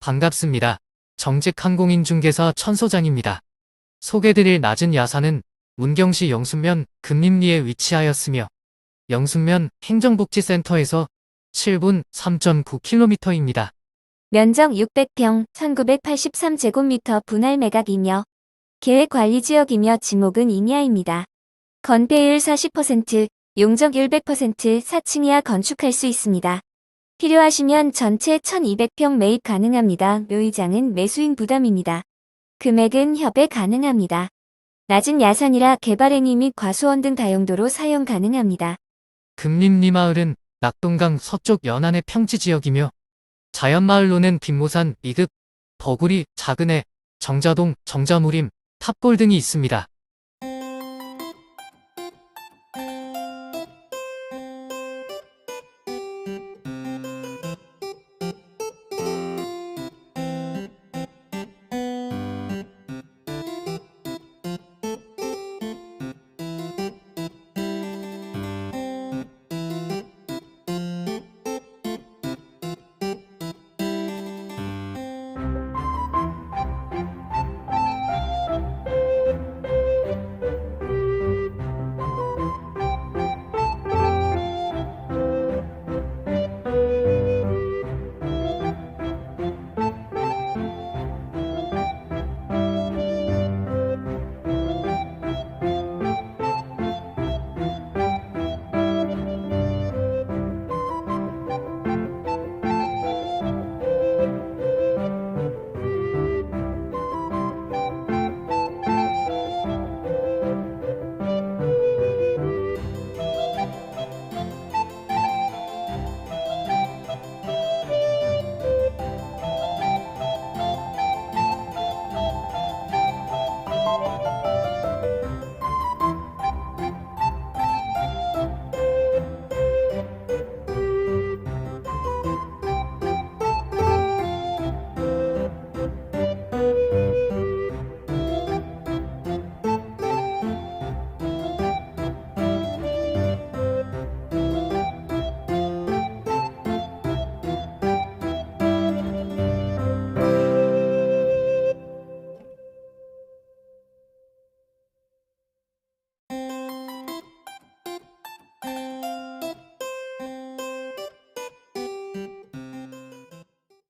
반갑습니다. 정직 항공인 중개사 천소장입니다. 소개드릴 낮은 야산은 문경시 영순면 금림리에 위치하였으며 영순면 행정복지센터에서 7분 3.9km입니다. 면적 600평, 1983제곱미터 분할 매각이며 계획관리지역이며 지목은 임야입니다. 건폐율 40%, 용적 100% 4층 이하 건축할 수 있습니다. 필요하시면 전체 1200평 매입 가능합니다. 묘의장은 매수인 부담입니다. 금액은 협의 가능합니다. 낮은 야산이라 개발행위 및 과수원 등 다용도로 사용 가능합니다. 금림리 마을은 낙동강 서쪽 연안의 평지 지역이며 자연마을로는 빈모산, 미급, 버구리, 작은해, 정자동, 정자무림, 탑골 등이 있습니다. Música